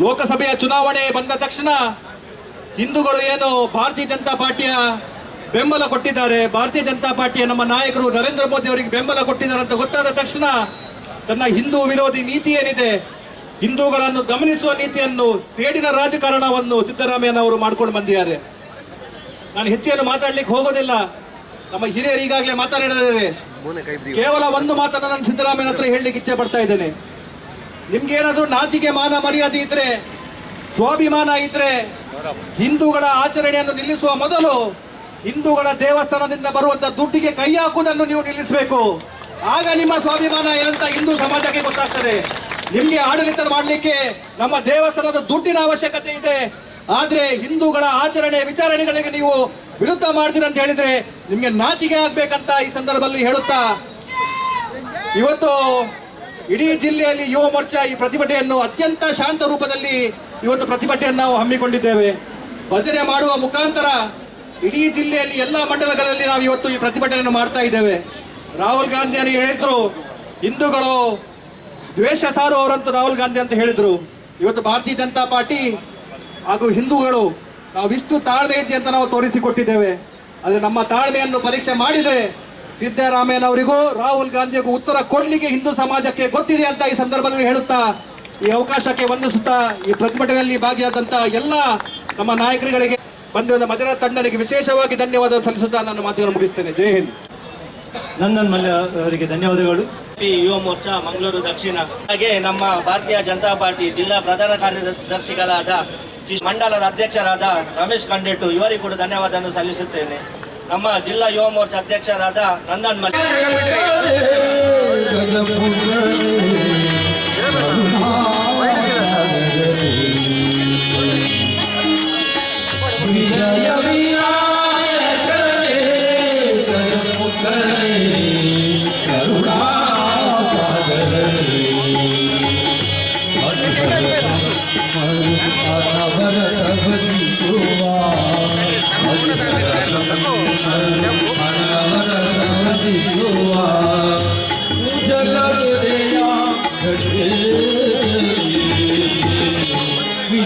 ಲೋಕಸಭೆಯ ಚುನಾವಣೆ ಬಂದ ತಕ್ಷಣ ಹಿಂದೂಗಳು ಏನು ಭಾರತೀಯ ಜನತಾ ಪಾರ್ಟಿಯ ಬೆಂಬಲ ಕೊಟ್ಟಿದ್ದಾರೆ. ಭಾರತೀಯ ಜನತಾ ಪಾರ್ಟಿಯ ನಮ್ಮ ನಾಯಕರು ನರೇಂದ್ರ ಮೋದಿ ಅವರಿಗೆ ಬೆಂಬಲ ಕೊಟ್ಟಿದ್ದಾರೆ ಅಂತ ಗೊತ್ತಾದ ತಕ್ಷಣ ತನ್ನ ಹಿಂದೂ ವಿರೋಧಿ ನೀತಿ ಏನಿದೆ ಹಿಂದೂಗಳನ್ನು ಗಮನಿಸುವ ನೀತಿಯನ್ನು ಸೇಡಿನ ರಾಜಕಾರಣವನ್ನು ಸಿದ್ದರಾಮಯ್ಯನವರು ಮಾಡ್ಕೊಂಡು ಬಂದಿದ್ದಾರೆ. ನಾನು ಹೆಚ್ಚೇನು ಮಾತಾಡ್ಲಿಕ್ಕೆ ಹೋಗೋದಿಲ್ಲ. ನಮ್ಮ ಹಿರಿಯರು ಈಗಾಗಲೇ ಮಾತನಾಡಿದ್ದಾರೆ. ಕೇವಲ ಒಂದು ಮಾತನ್ನು ನಾನು ಸಿದ್ದರಾಮಯ್ಯನ ಹತ್ರ ಹೇಳಲಿಕ್ಕೆ ಇಚ್ಛೆ ಪಡ್ತಾ ಇದ್ದೇನೆ. ನಿಮ್ಗೆ ಏನಾದ್ರೂ ನಾಚಿಕೆ ಮಾನ ಮರ್ಯಾದೆ ಇದ್ರೆ, ಸ್ವಾಭಿಮಾನ ಇದ್ರೆ, ಹಿಂದೂಗಳ ಆಚರಣೆಯನ್ನು ನಿಲ್ಲಿಸುವ ಮೊದಲು ಹಿಂದೂಗಳ ದೇವಸ್ಥಾನದಿಂದ ಬರುವಂತ ದುಡ್ಡಿಗೆ ಕೈ ಹಾಕುವುದನ್ನು ನೀವು ನಿಲ್ಲಿಸಬೇಕು. ಆಗ ನಿಮ್ಮ ಸ್ವಾಭಿಮಾನ ಏನಂತ ಹಿಂದೂ ಸಮಾಜಕ್ಕೆ ಗೊತ್ತಾಗ್ತದೆ. ನಿಮ್ಗೆ ಆಡಳಿತ ಮಾಡಲಿಕ್ಕೆ ನಮ್ಮ ದೇವಸ್ಥಾನದ ದುಡ್ಡಿನ ಅವಶ್ಯಕತೆ ಇದೆ. ಆದ್ರೆ ಹಿಂದೂಗಳ ಆಚರಣೆ ವಿಚಾರಣೆಗಳಿಗೆ ನೀವು ವಿರುದ್ಧ ಮಾಡ್ತೀರ ಅಂತ ಹೇಳಿದ್ರೆ ನಿಮ್ಗೆ ನಾಚಿಕೆ ಆಗ್ಬೇಕಂತ ಈ ಸಂದರ್ಭದಲ್ಲಿ ಹೇಳುತ್ತಾ, ಇವತ್ತು ಇಡೀ ಜಿಲ್ಲೆಯಲ್ಲಿ ಯುವ ಮೋರ್ಚಾ ಈ ಪ್ರತಿಭಟನೆಯನ್ನು ಅತ್ಯಂತ ಶಾಂತ ರೂಪದಲ್ಲಿ ಇವತ್ತು ಪ್ರತಿಭಟನೆಯನ್ನು ನಾವು ಹಮ್ಮಿಕೊಂಡಿದ್ದೇವೆ. ಭಜನೆ ಮಾಡುವ ಮುಖಾಂತರ ಇಡೀ ಜಿಲ್ಲೆಯಲ್ಲಿ ಎಲ್ಲ ಮಂಡಲಗಳಲ್ಲಿ ನಾವು ಇವತ್ತು ಈ ಪ್ರತಿಭಟನೆಯನ್ನು ಮಾಡ್ತಾ ಇದ್ದೇವೆ. ರಾಹುಲ್ ಗಾಂಧಿ ಅವರು ಹೇಳಿದ್ರು? ಹಿಂದೂಗಳು ದ್ವೇಷ ಸಾರುವವರಂತೂ ರಾಹುಲ್ ಗಾಂಧಿ ಅಂತ ಹೇಳಿದ್ರು. ಇವತ್ತು ಭಾರತೀಯ ಜನತಾ ಪಾರ್ಟಿ ಹಾಗೂ ಹಿಂದೂಗಳು ನಾವಿಷ್ಟು ತಾಳ್ಮೆ ಇದೆ ಅಂತ ನಾವು ತೋರಿಸಿಕೊಟ್ಟಿದ್ದೇವೆ. ಆದರೆ ನಮ್ಮ ತಾಳ್ಮೆಯನ್ನು ಪರೀಕ್ಷೆ ಮಾಡಿದರೆ ಸಿದ್ದರಾಮಯ್ಯನವರಿಗೂ ರಾಹುಲ್ ಗಾಂಧಿಗೂ ಉತ್ತರ ಕೊಡ್ಲಿಕ್ಕೆ ಹಿಂದೂ ಸಮಾಜಕ್ಕೆ ಗೊತ್ತಿದೆ ಅಂತ ಈ ಸಂದರ್ಭದಲ್ಲಿ ಹೇಳುತ್ತಾ ಈ ಅವಕಾಶಕ್ಕೆ ವಂದಿಸುತ್ತಾ ಈ ಪ್ರತಿಭಟನೆಯಲ್ಲಿ ಭಾಗಿಯಾದಂತಹ ಎಲ್ಲ ನಮ್ಮ ನಾಯಕರುಗಳಿಗೆ ಬಂದಿರುವ ಮಜರ ತಂಡನಿಗೆ ವಿಶೇಷವಾಗಿ ಧನ್ಯವಾದ ಸಲ್ಲಿಸುತ್ತಾ ನನ್ನ ಮಾತುಗಳನ್ನು ಮುಗಿಸ್ತೇನೆ. ಜೈ ಹಿಂದ್. ನಂದನ್ ಮಲ್ಯ ಅವರಿಗೆ ಧನ್ಯವಾದಗಳು. ಯುವ ಮೋರ್ಚಾ ಮಂಗಳೂರು ದಕ್ಷಿಣ. ಹಾಗೆ ನಮ್ಮ ಭಾರತೀಯ ಜನತಾ ಪಾರ್ಟಿ ಜಿಲ್ಲಾ ಪ್ರಧಾನ ಕಾರ್ಯದರ್ಶಿಗಳಾದ ಮಂಡಲದ ಅಧ್ಯಕ್ಷರಾದ ರಮೇಶ್ ಕಂಡೆಟ್ಟು ಇವರಿಗೂ ಕೂಡ ಧನ್ಯವಾದವನ್ನು ಸಲ್ಲಿಸುತ್ತೇನೆ. ನಮ್ಮ ಜಿಲ್ಲಾ ಯುವ ಮೋರ್ಚಾ ಅಧ್ಯಕ್ಷರಾದ ನಂದನ್ ಮಲ್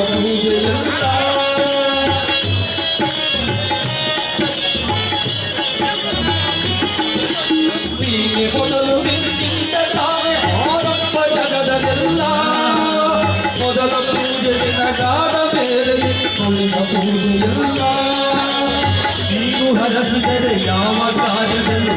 ಪೂಜೆಯಲ್ಲ ನೀನು ಹರಸಿದರೆ ಯಾವ ಕಾರ್ಯದಲ್ಲೂ